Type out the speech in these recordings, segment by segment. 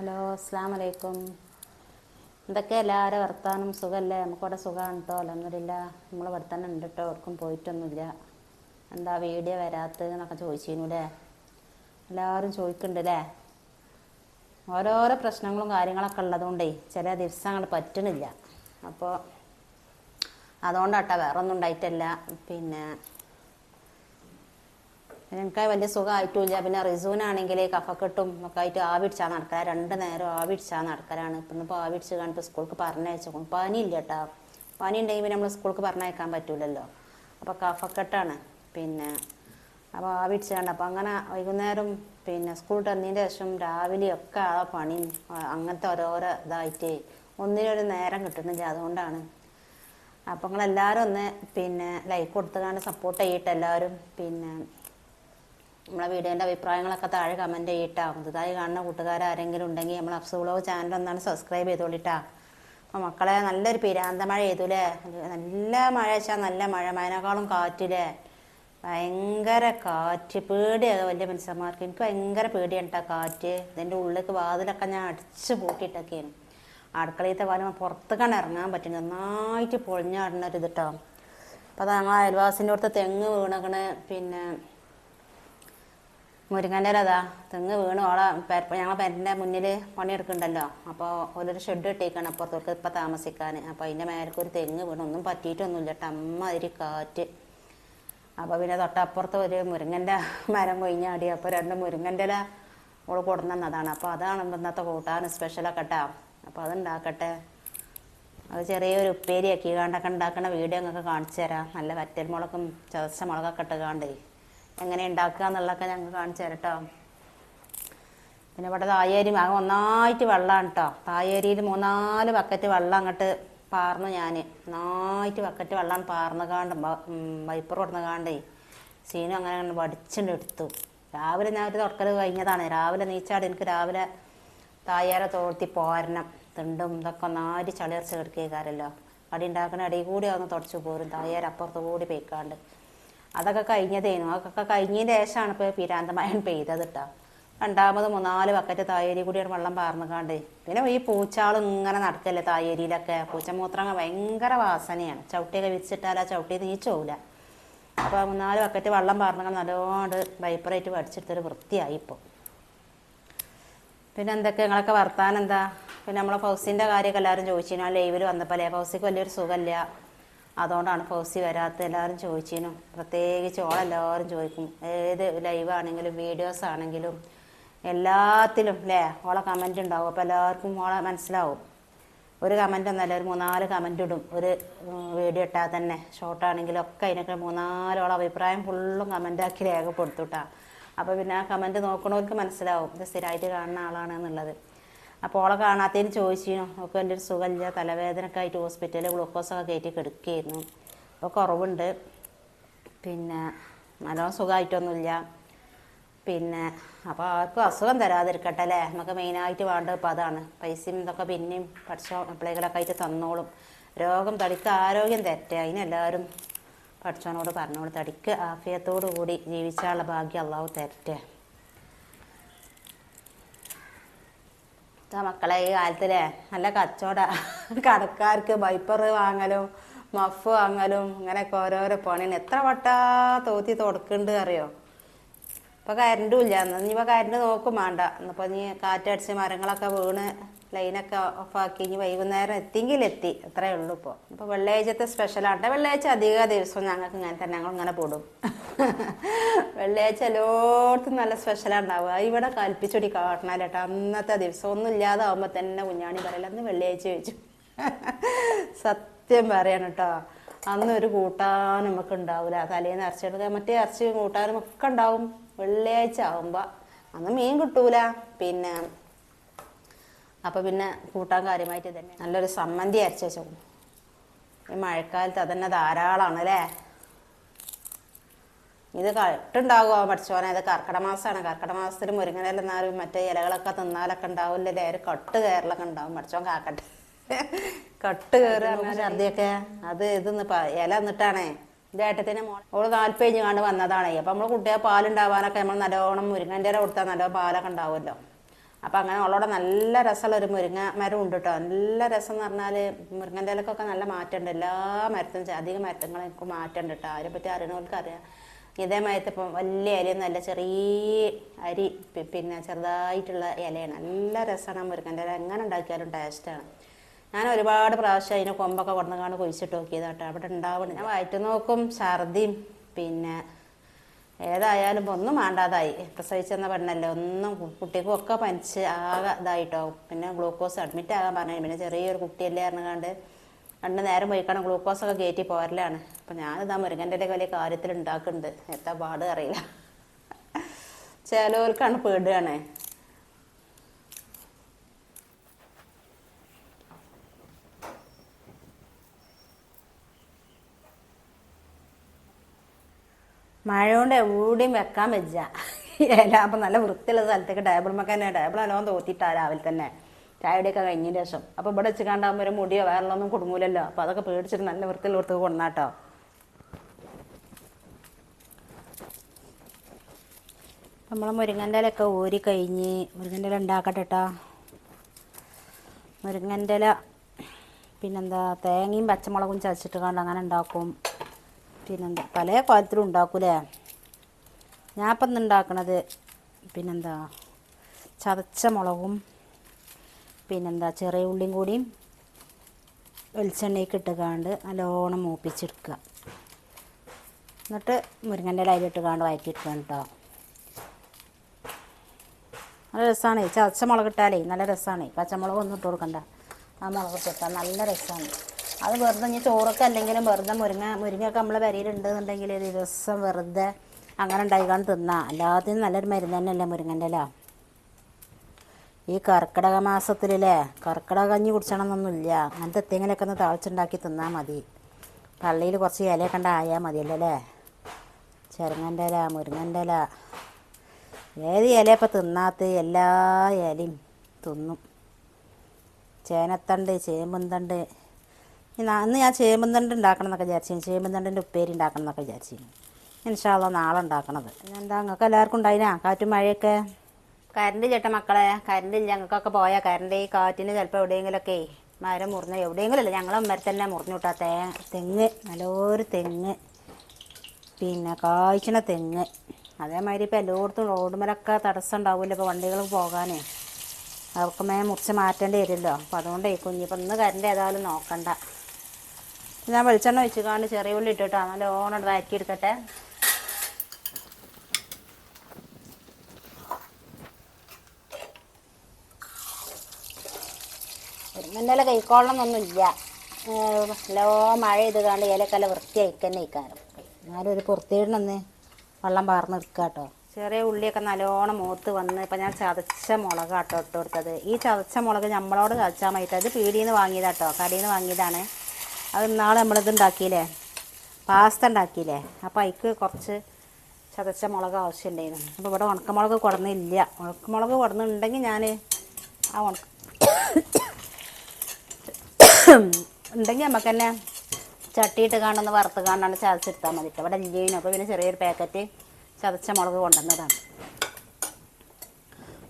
Hello അസ്സാം വലൈക്കും എന്തൊക്കെ എല്ലാവരും വർത്താനം? സുഖമല്ലേ നമുക്കവിടെ സുഖമാണ് കേട്ടോ അലഹമില്ല നമ്മൾ ഇവിടെ തന്നെ ഉണ്ട് കേട്ടോ അവർക്കും പോയിട്ടൊന്നുമില്ല. എന്താ വീഡിയോ വരാത്തത് എന്നൊക്കെ ചോദിച്ചിരുന്നുല്ലേ എല്ലാവരും ചോദിക്കുന്നുണ്ട് അല്ലേ ഓരോരോ പ്രശ്നങ്ങളും കാര്യങ്ങളൊക്കെ ഉള്ളതുകൊണ്ടേ ചില ദിവസങ്ങൾ പറ്റണില്ല. അപ്പോൾ അതുകൊണ്ടാട്ടോ വേറൊന്നും ഉണ്ടായിട്ടല്ല. പിന്നെ എനിക്ക് വലിയ സുഖമായിട്ടില്ല. പിന്നെ റിസൂനാണെങ്കിൽ കഫക്കെട്ടും ഒക്കെ ആയിട്ട് ആവിടിച്ചാണ് നടക്കാറ് രണ്ട് നേരം ആവിടിച്ചാണ് നടക്കലാണ്. ഇപ്പം ഇപ്പോൾ ആവിടിച്ച് കണ്ടിട്ട് സ്കൂൾക്ക് പറഞ്ഞയച്ചു. പനി ഇല്ല കേട്ടോ പനി ഉണ്ടെങ്കിൽ പിന്നെ നമ്മൾ സ്കൂൾക്ക് പറഞ്ഞയക്കാൻ പറ്റൂലല്ലോ. അപ്പോൾ കഫക്കെട്ടാണ്. പിന്നെ അപ്പോൾ ആവിടിച്ച് കണ്ട അപ്പോൾ അങ്ങനെ വൈകുന്നേരം പിന്നെ സ്കൂൾ തന്നതിന്റെ ശേഷം രാവിലെ ഒക്കെ ആ പണി അങ്ങനത്തെ ഓരോരോ ഇതായിട്ട് ഒന്നിനൊരു നേരം കിട്ടുന്നില്ല. അതുകൊണ്ടാണ്. അപ്പോൾ നിങ്ങളെല്ലാവരും ഒന്ന് പിന്നെ ലൈക്ക് കൊടുത്തുകൊണ്ട് സപ്പോർട്ട് ചെയ്യട്ടെ എല്ലാവരും. പിന്നെ നമ്മളെ വീഡിയോന്റെ അഭിപ്രായങ്ങളൊക്കെ താഴെ കമന്റ് ചെയ്യട്ടാ. പുതുതായി കാണുന്ന കൂട്ടുകാരാരെങ്കിലും ഉണ്ടെങ്കിൽ നമ്മൾ അഫ്സുളോ ചാനൽ ഒന്നാണ് സബ്സ്ക്രൈബ് ചെയ്തോളിട്ടാ. അപ്പോൾ മക്കളെ നല്ലൊരു പിരാന്ത മഴ ചെയ്തുല്ലേ നല്ല മഴ വെച്ചാൽ നല്ല മഴ. മഴനേക്കാളും കാറ്റില്ലേ ഭയങ്കര കാറ്റ്. പേടിയാണ് വലിയ മനുഷ്യന്മാർക്ക്. എനിക്ക് ഭയങ്കര പേടിയാണ് കേട്ടോ കാറ്റ്. ഇതിന്റെ ഉള്ളിലേക്ക് വാതിലൊക്കെ ഞാൻ അടിച്ച് പൂട്ടിയിട്ടൊക്കെയാണ്. അടുക്കളയിലത്തെ വാലും പുറത്തേക്കാണ് ഇറങ്ങാൻ പറ്റും നന്നായിട്ട് പൊളിഞ്ഞാടുന്ന ഒരു ഇത് കേട്ടോ അപ്പോൾ അത് ഞങ്ങൾ അയൽവാസിന്റെ അടുത്ത് തെങ്ങ് വീണക്കണ്. പിന്നെ മുരിങ്ങന്റെ അതാ തെങ്ങ് വീണ് ഓളെ പെര- ഞങ്ങളെ പെരന്റെ മുന്നിൽ പണിയെടുക്കുന്നുണ്ടല്ലോ. അപ്പോൾ ഓരോരു ഷെഡ് ഇട്ടേക്കാണ് അപ്പുറത്തോട്ട് ഇപ്പം താമസിക്കാൻ. അപ്പോൾ അതിന്റെ മേലേക്ക് ഒരു തെങ്ങ് വീണ്. ഒന്നും പറ്റിയിട്ടൊന്നുമില്ല. അമ്മാതിരി കാറ്റ്. അപ്പോൾ പിന്നെ തൊട്ടപ്പുറത്ത് ഒരു മുരുങ്ങന്റെ മരം കൊയ്ഞ്ഞാടി അപ്പോൾ രണ്ട് മുരുങ്ങന്റെ ഇല ഓൾ കൊടുന്നതാണ് അപ്പോൾ അതാണ് ഇന്നത്തെ കൂട്ടാൻ സ്പെഷ്യലൊക്കെ കേട്ടോ അപ്പോൾ അതുണ്ടാക്കട്ടെ. അത് ചെറിയൊരു ഉപ്പേരിയാക്കി. കാണ്ടൊക്കെ ഉണ്ടാക്കുന്ന വീഡിയോ നിങ്ങൾക്ക് കാണിച്ചു തരാം. നല്ല വറ്റൽ മുളകും ചതച്ച മുളകൊക്കെ ഇട്ട് കാണ്ടേ. എങ്ങനെ ഉണ്ടാക്കുക എന്നുള്ളതൊക്കെ ഞങ്ങൾ കാണിച്ചു തരാം കേട്ടോ പിന്നെ ഇവിടെ തായേരി ആകെ ഒന്നായിട്ട് വെള്ളമാണ് കേട്ടോ തായേരിയിൽ മൂന്നാൽ ബക്കറ്റ് വെള്ളം അങ്ങോട്ട് പാർന്നു ഞാൻ നന്നായിട്ട് ബക്കറ്റ് വെള്ളം പാർന്ന കാണ്ട് വൈപ്പർ കൊടുന്ന കാണ്ടേ സീനും അങ്ങനെ അങ്ങനെ വടിച്ചുകൊണ്ട് എടുത്തു. രാവിലെ ഞാൻ ഒരു തുറക്കൽ കഴിഞ്ഞതാണ്. രാവിലെ നീച്ചാട് എനിക്ക് രാവിലെ തായേരെ തോർത്തി പോരണം. തിണ്ടും ഇതൊക്കെ ഒന്നായിട്ട് ചളിയർച്ച കിടക്കേക്കാരല്ലോ. അടി ഉണ്ടാക്കുന്ന അടി കൂടി അതൊന്ന് തുടച്ചു പോരും. തായേരപ്പുറത്ത് കൂടി പെയ്ക്കാണ്ട്. അതൊക്കെ കഴിഞ്ഞതേനു അതൊക്കെ കഴിഞ്ഞതിന് ശേഷമാണ് ഇപ്പോൾ പിരാന്തമയൻ പെയ്തത് കേട്ടോ രണ്ടാമത് മൂന്നാൽ ബക്കറ്റ് തായേരി കൂടിയാണ് വെള്ളം പാർന്നുകാണ്ട് പിന്നെ ഈ പൂച്ചാൾ ഇങ്ങനെ നടക്കല്ലേ തായേരിയിലൊക്കെ. പൂച്ചമൂത്രം ഭയങ്കര വാസനയാണ്. ചവിട്ടിയൊക്കെ വിരിച്ചിട്ടാൽ ആ ചവിട്ടി നീച്ചോല അപ്പോൾ മൂന്നാൽ ബക്കറ്റ് വെള്ളം പാർന്നുകൊണ്ട് നല്ലോണ്ട് വൈപ്പറായിട്ട് വടിച്ചെടുത്തൊരു വൃത്തിയായി ഇപ്പോൾ പിന്നെ എന്തൊക്കെ? നിങ്ങളൊക്കെ വർത്താനം എന്താ? പിന്നെ നമ്മളെ ഫൗസിന്റെ കാര്യമൊക്കെ എല്ലാവരും ചോദിച്ചു ആ ലൈവിൽ വന്നപ്പോൾ അല്ലേ? ഫൗസിക്ക് വലിയൊരു സുഖമില്ല അതുകൊണ്ടാണ് ഫൗസി വരാത്തത്. എല്ലാവരും ചോദിച്ചിരുന്നു പ്രത്യേകിച്ച് ഓളെല്ലാവരും ചോദിക്കും. ഏത് ലൈവ് ആണെങ്കിലും വീഡിയോസ് ആണെങ്കിലും എല്ലാത്തിലും അല്ലേ ഓളെ കമന്റ് ഉണ്ടാവും. അപ്പോൾ എല്ലാവർക്കും ഓളെ മനസ്സിലാവും. ഒരു കമന്റ് ഒന്നല്ല ഒരു മൂന്നാൽ കമന്റ് ഇടും. ഒരു വീഡിയോ ഇട്ടാൽ തന്നെ. ഷോർട്ടാണെങ്കിലും ഒക്കെ അതിനൊക്കെ മൂന്നാലോളം അഭിപ്രായം ഫുള്ളും കമന്റാക്കി രേഖപ്പെടുത്തുട്ടാ അപ്പോൾ പിന്നെ ആ കമന്റ് നോക്കണവർക്ക് മനസ്സിലാവും. ഇത് സ്ഥിരമായിട്ട് കാണുന്ന ആളാണ് എന്നുള്ളത്. അപ്പോൾ ഓളെ കാണാത്തതിന് ചോദിച്ചിരുന്നു ഒക്കെ എന്റെ ഒരു സുഖമില്ല. തലവേദനയൊക്കെ ആയിട്ട് ഹോസ്പിറ്റലിൽ ഗ്ലൂക്കോസൊക്കെ കയറ്റി കിടക്കുകയായിരുന്നു അപ്പോൾ കുറവുണ്ട്. പിന്നെ നല്ലോണം സുഖമായിട്ടൊന്നുമില്ല. പിന്നെ അപ്പോൾ ആർക്കും അസുഖം തരാതിരിക്കട്ടെ അല്ലേ? നമുക്ക് മെയിനായിട്ട് വേണ്ടത് ഇപ്പോൾ അതാണ്. പൈസയും ഇതൊക്കെ പിന്നെയും പഠിച്ചോ പിള്ളേകളൊക്കെ ആയിട്ട് തന്നോളും. രോഗം തടിക്ക് ആരോഗ്യം തെറ്റേ. അതിനെല്ലാവരും പഠിച്ചവനോട് പറഞ്ഞോളൂ തടിക്ക് ആഫിയത്തോടു കൂടി ജീവിച്ചാലുള്ള ഭാഗ്യം അള്ളാഹു തരട്ടെ. മക്കളെ ഈ കാലത്തിലെ നല്ല കച്ചവട. കടക്കാർക്ക് വൈപ്പർ വാങ്ങലും മഫ് വാങ്ങലും അങ്ങനെയൊക്കെ ഓരോരോ പണിയാണ്. എത്ര വട്ടാ തോത്തി തുടക്കുന്നുണ്ട് അറിയോ? ഇപ്പൊ കരണ്ടും ഇല്ല. ഇനി ഇപ്പൊ കരണ്ട് നോക്കും വേണ്ട. ഇന്നിപ്പോൾ നീ കാറ്റടിച്ച് മരങ്ങളൊക്കെ വീണ് ലൈനൊക്കെ ഓഫാക്കി ഇനി വൈകുന്നേരം എത്തിയെങ്കിൽ എത്തി അത്രേ ഉള്ളൂ ഇപ്പോൾ ഇപ്പോൾ വെള്ളിയാഴ്ചത്തെ സ്പെഷ്യലാണ് വെള്ളിയാഴ്ച അധിക ദിവസവും ഞങ്ങൾക്ക് ഇങ്ങനെ തന്നെ ഞങ്ങൾ ഇങ്ങനെ പോടും. വെള്ളിയാഴ്ച എല്ലായിടത്തും നല്ല സ്പെഷ്യലാണ് ഉണ്ടാവുക ഇവിടെ കൽപ്പിച്ചൊടി കാട്ടണല്ലേട്ടോ അന്നത്തെ ദിവസം ഒന്നും ഇല്ലാതാവുമ്പോൾ തന്നെ കുഞ്ഞാണി പറയില്ല അന്ന് വെള്ളിയാഴ്ച ചോദിച്ചു. സത്യം പറയണം കേട്ടോ. അന്ന് ഒരു കൂട്ടാനും നമുക്ക് ഉണ്ടാവില്ല തലേന്ന് ഇറച്ചിയെടുക്കുക മറ്റേ ഇറച്ചി കൂട്ടാനും ഒക്കെ ഉണ്ടാവും. വെള്ളിയാഴ്ച ആവുമ്പോൾ അന്ന് മീൻ കിട്ടൂല. പിന്നെ അപ്പോൾ പിന്നെ കൂട്ടാൻ കാര്യമായിട്ട് തന്നെ. നല്ലൊരു സമ്മന്തി അരച്ച് ഈ മഴക്കാലത്ത് അതന്നെ ധാരാളമാണ് അല്ലേ? ഇത് കട്ടുണ്ടാകുമോ പഠിച്ചോനെ. ഇത് കർക്കിട മാസമാണ്. കർക്കിട മാസത്തിൽ മുരിങ്ങനെല്ലാം മറ്റേ ഇലകളൊക്കെ തിന്നാലൊക്കെ ഉണ്ടാവില്ലല്ലേ ഒരു കട്ട് കയറലൊക്കെ ഉണ്ടാവും. പഠിച്ചോൻ കാക്കട്ടെ. കട്ട് കയറുക ഛർദിയൊക്കെ. അത് ഇത് ഇല എന്നിട്ടാണേ ഇത് ഓൾ നാൽപ്പേജ് കണ്ട് വന്നതാണേ. അപ്പം നമ്മൾ കുട്ടിയെ പാലുണ്ടാവാനൊക്കെ നമ്മൾ നല്ലോണം മുരിങ്ങന്റെ കൊടുത്താൽ നല്ലോണം പാലൊക്കെ ഉണ്ടാവുമല്ലോ. അപ്പം അങ്ങനെ ഉള്ളവിടെ നല്ല രസമുള്ള ഒരു മുരിങ്ങ മരം ഉണ്ട് കേട്ടോ നല്ല രസം എന്ന് പറഞ്ഞാൽ മുരിങ്ങന്റെ ഇലക്കൊക്കെ നല്ല മാറ്റമുണ്ട്. എല്ലാ മരത്തിനും അധികം എനിക്ക് മാറ്റമുണ്ട് കേട്ടോ അതിനെ പറ്റി അറിയണവർക്ക് അറിയാം ഇതേമാതിരത്തെ ഇപ്പം വലിയ അരി നല്ല ചെറിയ അരി പിന്നെ ചെറുതായിട്ടുള്ള ഇലയാണ്. നല്ല രസമാണ് മുരിങ്ങ ഇല. എങ്ങനെ ഉണ്ടാക്കിയാലും ടേസ്റ്റാണ് ഞാൻ ഒരുപാട് പ്രാവശ്യം അതിന് കൊമ്പൊക്കെ കൊണ്ടുകൊണ്ട് കുഴിച്ചിട്ട് നോക്കിയതാട്ടോ അവിടെ ഉണ്ടാവുന്നുണ്ട്. ഞാൻ വയറ്റ് നോക്കും ഛർദിയും പിന്നെ ഏതായാലും ഒന്നും വേണ്ടാതായി. പ്രസവിച്ചെന്ന പെണ്ണല്ലേ? ഒന്നും കുട്ടിക്കും ഒക്കെ പനിച്ച് ആകെ ഇതായിട്ടോ പിന്നെ ഗ്ലൂക്കോസ് അഡ്മിറ്റ് ആകാൻ പറഞ്ഞു പിന്നെ ചെറിയൊരു കുട്ടിയല്ലേ പറഞ്ഞുകൊണ്ട് രണ്ട് നേരം പോയിക്കാണ് ഗ്ലൂക്കോസ് ഒക്കെ കയറ്റി പോരലാണ്. അപ്പം ഞാനിതാ മുരുകന്റെ വലിയ കാര്യത്തിൽ ഉണ്ടാക്കുന്നുണ്ട് എത്താ പാട് അറിയില്ല. ചിലവർക്കാണ് പേടുകയാണ് മഴ കൊണ്ട് എവിടെയും വെക്കാൻ വെച്ച ഇല അപ്പം നല്ല വൃത്തിയുള്ള സ്ഥലത്തേക്ക് ടേബിൾ മക്കാൻ ടേബിൾ നല്ലോണം തോത്തിയിട്ടാ രാവിലെ തന്നെ. ചായയുടെയൊക്കെ കഴിഞ്ഞ ശേഷം. അപ്പോൾ ഇവിടെ വെച്ച് കണ്ടാകുമ്പോൾ ഒരു മുടിയോ വേറെള്ളൊന്നും കുടുങ്ങൂലല്ലോ. അപ്പോൾ അതൊക്കെ പേടിച്ചിട്ട് നല്ല വൃത്തിയുള്ള വൃത്തിക്ക് കൊണ്ടാട്ടോ നമ്മളെ മുരിങ്ങന്റെ ഇലയൊക്കെ ഊരി കഴിഞ്ഞ് മുരിങ്ങന്റെ ഇല ഉണ്ടാക്കട്ടെ കേട്ടോ മുരിങ്ങന്റെ ഇല പിന്നെന്താ തേങ്ങയും പച്ചമുളകും ചതച്ചിട്ട് കണ്ട് അങ്ങനെ ഉണ്ടാക്കും. പിന്നെന്താ പല കോലത്തിലും ഉണ്ടാക്കൂലേ? ഞാൻ ഇപ്പം ഉണ്ടാക്കണത് പിന്നെന്താ? ചതച്ച മുളകും പിന്നെന്താ? ചെറിയ ഉള്ളിയും കൂടിയും വെളിച്ചെണ്ണയ്ക്ക് ഇട്ട് കാണ്ട് നല്ലോണം മൂപ്പിച്ചെടുക്കുക. എന്നിട്ട് മുരിങ്ങന്റെ ഇല അതിലിട്ട് കാണ്ട് വഴറ്റിയെടുക്കുക കേട്ടോ. നല്ല രസമാണ്. ചതച്ച മുളക് ഇട്ടാലേ നല്ല രസമാണ്. പച്ചമുളക് ഒന്നും ഇട്ട് കൊടുക്കണ്ട. ആ മുളക് ഇട്ടാൽ നല്ല രസമാണ്. അത് വെറുതെ ഇനി ചോറൊക്കെ അല്ലെങ്കിലും വെറുതെ മുരിങ്ങ മുരിങ്ങയൊക്കെ നമ്മളെ വരയിലുണ്ടെന്നുണ്ടെങ്കിൽ ദിവസം വെറുതെ അങ്ങനെ ഉണ്ടായിക്കാണ് തിന്നാം. അല്ലാതെ നല്ലൊരു മരുന്ന് തന്നെയല്ലേ മുരിങ്ങന്റെ അല്ല ഈ കർക്കിടക മാസത്തിലല്ലേ? കർക്കിടക കഞ്ഞി കുടിച്ചണമെന്നൊന്നുമില്ല അങ്ങനത്തെ എത്തിയെങ്കിലൊക്കെ ഒന്ന് തളിച്ചുണ്ടാക്കി തിന്നാൽ മതി. പള്ളിയിൽ കുറച്ച് ഇലയൊക്കെ ഉണ്ടായാൽ മതിയല്ലോ അല്ലേ? ചെറുങ്ങന്റെ ഇല മുരിങ്ങന്റെ ഇല. ഏത് ഇല ഇപ്പം തിന്നാത്ത? എല്ലാ ഇലയും തിന്നും. ചേനത്തണ്ട് ചേമ്പുന്തണ്ട് അന്ന് ഞാൻ ചേമ്പന്തണ്ട് ഉണ്ടാക്കണം എന്നൊക്കെ വിചാരിച്ചു ചേമ്പന്തണ്ടിന്റെ ഉപ്പേരി ഉണ്ടാക്കണം എന്നൊക്കെ വിചാരിച്ചു ഇൻഷാല്ല നാളെ ഉണ്ടാക്കണത് എന്താ നിങ്ങൾക്ക് എല്ലാവർക്കും ഉണ്ടായിനാ? കാറ്റും മഴയൊക്കെ? കരണ്ട് ചേട്ട മക്കളെ കരണ്ട് ഇല്ല. ഞങ്ങൾക്കൊക്കെ പോയാൽ കരണ്ട് ഈ കാറ്റിന് ചിലപ്പോൾ എവിടെയെങ്കിലുമൊക്കെ മരം മുറിഞ്ഞ എവിടെയെങ്കിലും അല്ല ഞങ്ങളെ തന്നെ മുറിഞ്ഞു വിട്ടാ തേ തെങ്ങ് നല്ലൊരു തെങ്ങ്. പിന്നെ കായ്ച്ചണ തെങ്ങ്. അതേമാതിരി ഇപ്പോൾ എല്ലായിടത്തും റോഡുമേലൊക്കെ തടസ്സം ഉണ്ടാവില്ല ഇപ്പോൾ വണ്ടികൾ പോകാനേ. അവർക്ക് മേ മുറിച്ച് മാറ്റേണ്ടി വരുമല്ലോ അപ്പോൾ അതുകൊണ്ടേ കുഞ്ഞിപ്പോൾ ഇന്ന് കരണ്ട് ഏതായാലും നോക്കണ്ട. ഞാൻ വെളിച്ചെണ്ണ വെച്ച് കാണും ചെറിയ ഉള്ളി ഇട്ടിട്ടാ. നല്ല ഓണം എടുക്കട്ടെ ഇന്നലെ കൈക്കോളണമെന്നൊന്നുമില്ല. നല്ലോ മഴ ചെയ്ത് കാണ്ട് ഇലക്കല വൃത്തിയായി തന്നെ ഇക്കാരം. എന്നാലും ഒരു പുറത്തേടിനൊന്ന് വെള്ളം പാർന്ന് എടുക്കുക കേട്ടോ ചെറിയ ഉള്ളിയൊക്കെ നല്ലോണം മൂത്ത് വന്ന് ഇപ്പം ഞാൻ ചതച്ച മുളക് കേട്ടോ ഇട്ട് കൊടുത്തത്. ഈ ചതച്ച മുളക് നമ്മളോട് ചതച്ചാൽ മതി അത് പീടിയിൽ നിന്ന് വാങ്ങിയതാട്ടോ കടയിൽ നിന്ന് വാങ്ങിയതാണ്. അത് നാളെ നമ്മളിത് ഉണ്ടാക്കിയില്ലേ? പാസ്ത ഉണ്ടാക്കിയില്ലേ? അപ്പോൾ അതിക്ക് കുറച്ച് ചതച്ച മുളക് ആവശ്യമുണ്ടായിരുന്നു. അപ്പോൾ ഇവിടെ ഉണക്കമുളക് കുടന്നില്ല. ഉണക്കമുളക് കുടന്നുണ്ടെങ്കിൽ ഞാൻ ആ ഉണക്ക ഉണ്ടെങ്കിൽ നമുക്ക് തന്നെ ചട്ടിയിട്ട് കാണുന്ന വറുത്ത് കാണാണ്ട് ചതച്ചെടുത്താൽ മതി ഇവിടെ ഇല്ലേനും. അപ്പോൾ പിന്നെ ചെറിയൊരു പാക്കറ്റ് ചതച്ച മുളക് കൊണ്ടുവന്നതാണ്.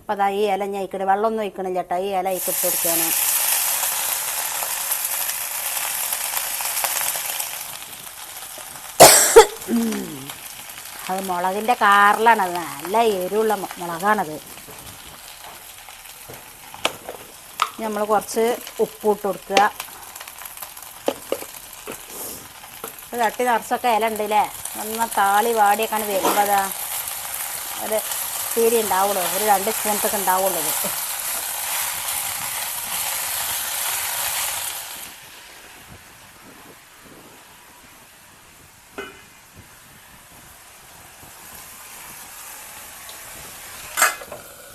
അപ്പോൾ അതാ ഈ ഇല ഞാൻ ഇക്കടെ വെള്ളമൊന്നും ഒഴിക്കണില്ല കേട്ടോ. ഈ ഇല ഇക്കിട്ട് കൊടുക്കുകയാണ്. അത് മുളകിന്റെ കാറിലാണത്. നല്ല എരിവുള്ള മുളകാണത്. നമ്മൾ കുറച്ച് ഉപ്പിട്ട് കൊടുക്കുക. തട്ടി നിറച്ചൊക്കെ ഇല ഉണ്ടല്ലേ നന്ന താളി വാടിയൊക്കെയാണ് വരുമ്പോൾ അതാ ഒരു തീരി ഉണ്ടാവുള്ളൂ. ഒരു രണ്ട് സ്പൂൺസൊക്കെ ഉണ്ടാവുള്ളൂ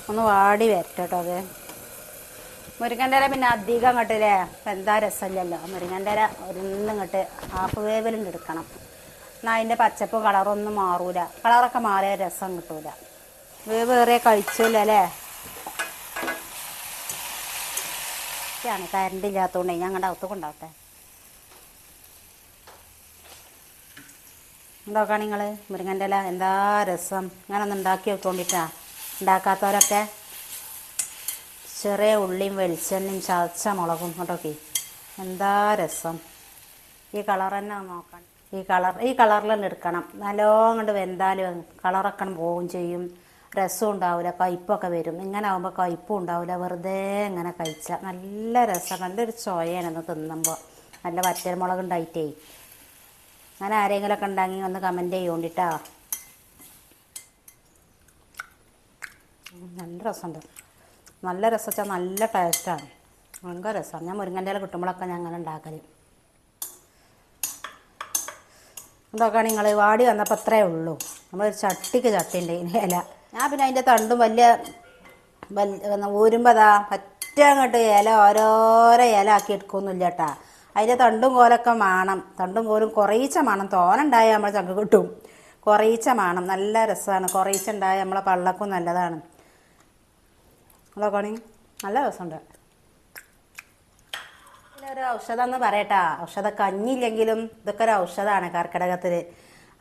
ഒന്ന് വാടി വരട്ടെ അത്. മുരിങ്ങന്റെ ഇല പിന്നെ അധികം അങ്ങോട്ടില്ലേ? എന്താ രസമില്ലല്ലോ. മുരിങ്ങന്റെ ഇല ഒന്നും ഇങ്ങോട്ട് ഹാഫ് വേവിലും എടുക്കണം. എന്നാൽ അതിന്റെ പച്ചപ്പ് കളറൊന്നും മാറൂല. കളറൊക്കെ മാറിയ രസം കിട്ടൂല. വേവ് വേറെ കഴിച്ചില്ല അല്ലേ? ാണ് കറണ്ട് ഇല്ലാത്തതുകൊണ്ട് ഞാൻ അങ്ങോട്ട് അകത്ത് കൊണ്ടാവട്ടെ എന്താക്കാണ് നിങ്ങൾ ഇല എന്താ രസം? ഞാനൊന്ന് ഉണ്ടാക്കി വെക്കൊണ്ടിട്ടാ ഉണ്ടാക്കാത്തവരൊക്കെ ചെറിയ ഉള്ളിയും വെളിച്ചെണ്ണയും ചതച്ച മുളകും കൊണ്ടൊക്കെ എന്താ രസം. ഈ കളർ തന്നെ നോക്കണം ഈ കളർ ഈ കളറിൽ തന്നെ എടുക്കണം. നല്ലോണം കൊണ്ട് വെന്താലും കളറൊക്കെ പോവുകയും ചെയ്യും. രസം ഉണ്ടാവില്ല കയ്പ്പൊക്കെ വരും. ഇങ്ങനെ ആകുമ്പോൾ കയ്പ്പും ഉണ്ടാവില്ല വെറുതെ ഇങ്ങനെ കഴിച്ചാൽ നല്ല രസം. നല്ലൊരു ചോയാണ് ഒന്ന് തിന്നുമ്പോൾ നല്ല വറ്റൽ മുളക് ഉണ്ടായിട്ടേ അങ്ങനെ ആരെങ്കിലുമൊക്കെ ഉണ്ടെങ്കിൽ ഒന്ന് കമന്റ് ചെയ്യോണ്ടിട്ടാ നല്ല രസമുണ്ട്. നല്ല രസം വെച്ചാൽ നല്ല ടേസ്റ്റാണ് ഭയങ്കര രസമാണ് ഞാൻ മുരിങ്ങന്റെ ഇല കിട്ടുമ്പോഴൊക്കെ ഞാൻ അങ്ങനെ ഉണ്ടാക്കൽ ഇതൊക്കെ നിങ്ങൾ വാടി വന്നപ്പോൾ അത്രേ ഉള്ളൂ. നമ്മളൊരു ചട്ടിക്ക് ചട്ടി ഉണ്ട് ഇതിന് ഇല. ഞാൻ പിന്നെ അതിന്റെ തണ്ടും വലിയ വലിയ ഊരുമ്പോൾ അതാ പറ്റ അങ്ങോട്ട് ഇല ഓരോരോ ഇല ആക്കി എടുക്കൊന്നുമില്ല കേട്ടാ അതിന്റെ തണ്ടും കോലൊക്കെ വേണം തണ്ടും കോലും കുറേച്ച വേണം തോനുണ്ടായാൽ നമ്മൾ ചങ്ക കിട്ടും. കുറേച്ച വേണം നല്ല രസമാണ് കുറേച്ച ഉണ്ടായാൽ നമ്മളെ പള്ളക്കും നല്ലതാണ്. നോക്കണി നല്ല രസമുണ്ട്. ഒരു ഔഷധം എന്ന് പറയട്ടാ. ഔഷധ കഞ്ഞില്ലെങ്കിലും ഇതൊക്കെ ഒരു ഔഷധമാണ് കർക്കിടകത്തിൽ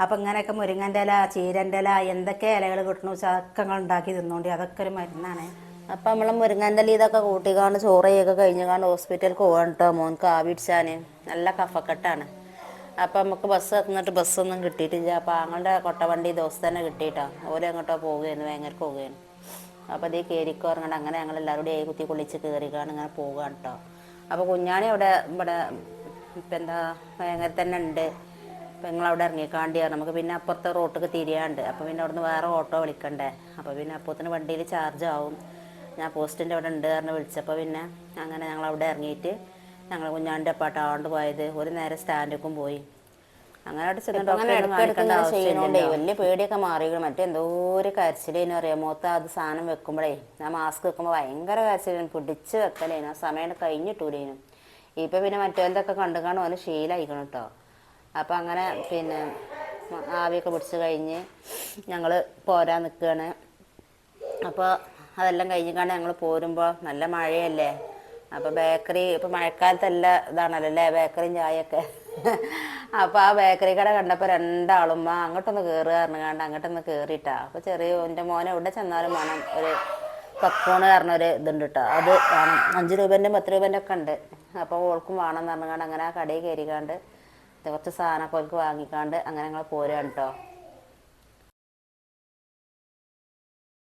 അപ്പം ഇങ്ങനെയൊക്കെ മുരിങ്ങന്റെ ഇല ചീരന്റെ ഇല എന്തൊക്കെ ഇലകൾ കിട്ടണോ വെച്ചാൽ അതൊക്കെ നിങ്ങൾ ഉണ്ടാക്കി തിന്നോണ്ടി. അതൊക്കെ ഒരു മരുന്നാണ്. അപ്പം നമ്മൾ മുരിങ്ങന്റെ ഇല ഇതൊക്കെ കൂട്ടിക്കാണ്ട് ചോറയൊക്കെ കഴിഞ്ഞാണ്ട് ഹോസ്പിറ്റലിൽ പോകാൻ കേട്ടോ മോൻക്ക് ആവിടിച്ചാൻ നല്ല കഫക്കെട്ടാണ്. അപ്പം നമുക്ക് ബസ് എത്തുന്നിട്ട് ബസ്സൊന്നും കിട്ടിയിട്ടില്ല. അപ്പം അങ്ങോട്ട് കൊട്ടവണ്ടി ദിവസം തന്നെ കിട്ടിയിട്ടോ. ഓരോ അങ്ങോട്ടോ പോവുകയായിരുന്നു ഭയങ്കര പോവുകയാണ് അപ്പോൾ അതേ കയറിക്കോ ഇറങ്ങണ്ട അങ്ങനെ ഞങ്ങൾ എല്ലാവരും കൂടി കുത്തി കുളിച്ച് കയറിക്കാണ് ഇങ്ങനെ പോവുകയാണ് കേട്ടോ അപ്പോൾ കുഞ്ഞാണി അവിടെ ഇവിടെ ഇപ്പം എന്താ ഭയങ്കര തന്നെ ഉണ്ട്. അപ്പം നിങ്ങളവിടെ ഇറങ്ങിക്കാണ്ടിയാണ് നമുക്ക് പിന്നെ അപ്പുറത്തെ റോട്ടൊക്കെ തിരിയാണ്ട്. അപ്പോൾ പിന്നെ അവിടുന്ന് വേറെ ഓട്ടോ വിളിക്കണ്ടേ. അപ്പോൾ പിന്നെ അപ്പോത്തിന് വണ്ടിയിൽ ചാർജ് ആവും. ഞാൻ പോസ്റ്റിന്റെ അവിടെ ഉണ്ട് പറഞ്ഞ് വിളിച്ചപ്പോൾ പിന്നെ അങ്ങനെ ഞങ്ങൾ അവിടെ ഇറങ്ങിയിട്ട് ഞങ്ങൾ കുഞ്ഞാന്റെ അപ്പാട്ടാണ്ട് പോയത്. ഒരു നേരം സ്റ്റാൻഡിലേക്കും പോയി. അങ്ങനെ അവിടെ ചെന്ന് ഡോക്ടറെ വലിയ പേടിയൊക്കെ മാറി മറ്റെന്തോ ഒരു കരച്ചിലേനു അറിയാം മുഖത്ത് അത് സാധനം വെക്കുമ്പോഴേ ഞാൻ മാസ്ക് വെക്കുമ്പോൾ ഭയങ്കര കരച്ചിലേനു പിടിച്ച് വെക്കലേനു ആ സമയം കഴിഞ്ഞിട്ടൂലേനു ഇപ്പം പിന്നെ മറ്റേതൊക്കെ കണ്ടു കാണും ഓന് ശീലമായിക്കണം കേട്ടോ അപ്പം അങ്ങനെ പിന്നെ ആവിയൊക്കെ പിടിച്ച് കഴിഞ്ഞ് ഞങ്ങൾ പോരാൻ നിൽക്കുകയാണ് അപ്പോൾ അതെല്ലാം കഴിഞ്ഞിക്കാണ്ട് ഞങ്ങൾ പോരുമ്പോൾ നല്ല മഴയല്ലേ? അപ്പോൾ ബേക്കറി ഇപ്പോൾ മഴക്കാലത്തല്ല ഇതാണല്ലോ അല്ലേ ബേക്കറിയും ചായയൊക്കെ. അപ്പോൾ ആ ബേക്കറി കട കണ്ടപ്പോൾ രണ്ടാളും ആ അങ്ങോട്ടൊന്ന് കയറുക പറഞ്ഞാണ്ട് അങ്ങോട്ടൊന്ന് കയറിയിട്ടാ അപ്പോൾ ചെറിയ എന്റെ മോനെ എവിടെ ചെന്നാലും വേണം ഒരു പക്കോണ് കാരണം ഒരു കേട്ടോ അത് വേണം. അഞ്ച് രൂപേന്റെ പത്ത് രൂപേന്റെ ഒക്കെ ഉണ്ട്. അപ്പോൾ ഓൾക്കും വേണം എന്ന് പറഞ്ഞാണ്ട് അങ്ങനെ ആ കടയിൽ കയറിക്കാണ്ട് കുറച്ച് സാധനമൊക്കെ ഓൾക്ക് വാങ്ങിക്കാണ്ട് അങ്ങനെ ഞങ്ങൾ പോരുകയാണ് കേട്ടോ